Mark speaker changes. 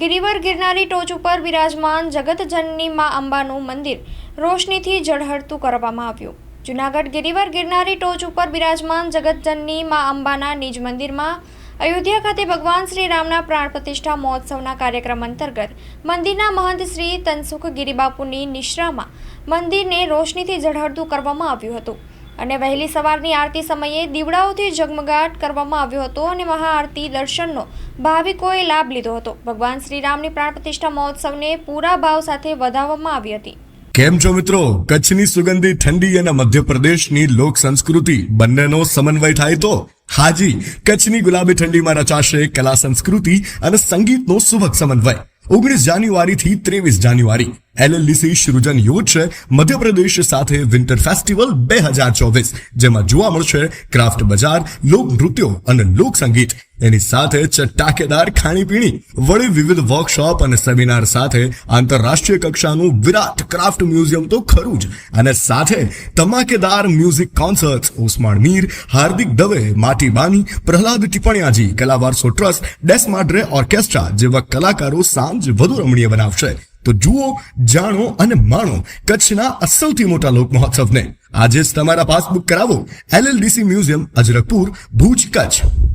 Speaker 1: ગિરિવર ગિરનારી ટોચ ઉપર બિરાજમાન જગતજનની મા અંબાનું મંદિર રોશનીથી ઝળહળતું કરવામાં આવ્યું. જુનાગઢ ગિરિવર ગિરનારી ટોચ ઉપર બિરાજમાન જગતજનની મા અંબાના નિજ મંદિરમાં અયોધ્યા ખાતે ભગવાન શ્રી રામના પ્રાણ પ્રતિષ્ઠા મહોત્સવના કાર્યક્રમ અંતર્ગત મંદિરના મહંત શ્રી તનસુખ ગિરિબાપુની નિશ્રામાં મંદિરને રોશનીથી ઝળહળતું કરવામાં આવ્યું હતું. અને વહેલી સવારની આરતી સમયે દીવડાઓથી ઝગમગાટ કરવામાં આવ્યો હતો અને મહાઆરતી દર્શનનો ભાવિકોએ લાભ લીધો હતો. ભગવાન શ્રીરામની પ્રાણ પ્રતિષ્ઠા મહોત્સવને પૂરા ભાવ સાથે વધાવવામાં આવી હતી.
Speaker 2: કેમ છો મિત્રો? કચ્છની સુગંધી ઠંડી અને મધ્યપ્રદેશની લોક સંસ્કૃતિ બંનેનો સમન્વય થાય તો? હાજી, કચ્છની ગુલાબી ઠંડીમાં રચાશે કલા સંસ્કૃતિ અને સંગીતનો સુભગ સમન્વય. ઓગણીસ જાન્યુઆરી થી ત્રેવીસ જાન્યુઆરી. એલએલડીસી સૃજન યુથ છે, મધ્યપ્રદેશ સાથે વિન્ટર ફેસ્ટિવલ બે હજાર ચોવીસ, જેમાં જોવા મળશે ક્રાફ્ટ બજાર, લોક નૃત્યો અને લોક સંગીત. એની સાથે ચટાકેદાર ખાણીપીણી, વળી વિવિધ વર્કશોપ અને સેમિનાર સાથે આંતરરાષ્ટ્રીય કક્ષાનું વિરાટ ક્રાફ્ટ મ્યુઝિયમ તો ખરું જ. અને સાથે ધમાકેદાર music concert Usman Mir, Hardik Dave, Mati Bani, Prahlad Tipaniyaji Kalavaraso trust, Desmadre orchestra જેવા કલાકારો સાંજ વધુ રમણીય બનાવશે. તો જુઓ, જાણો અને માણો કચ્છના આ સૌથી મોટા લોક મહોત્સવને. આજે જ તમારા પાસબુક કરાવો. LLDC museum, Ajrakpur, Bhuj, Kutch.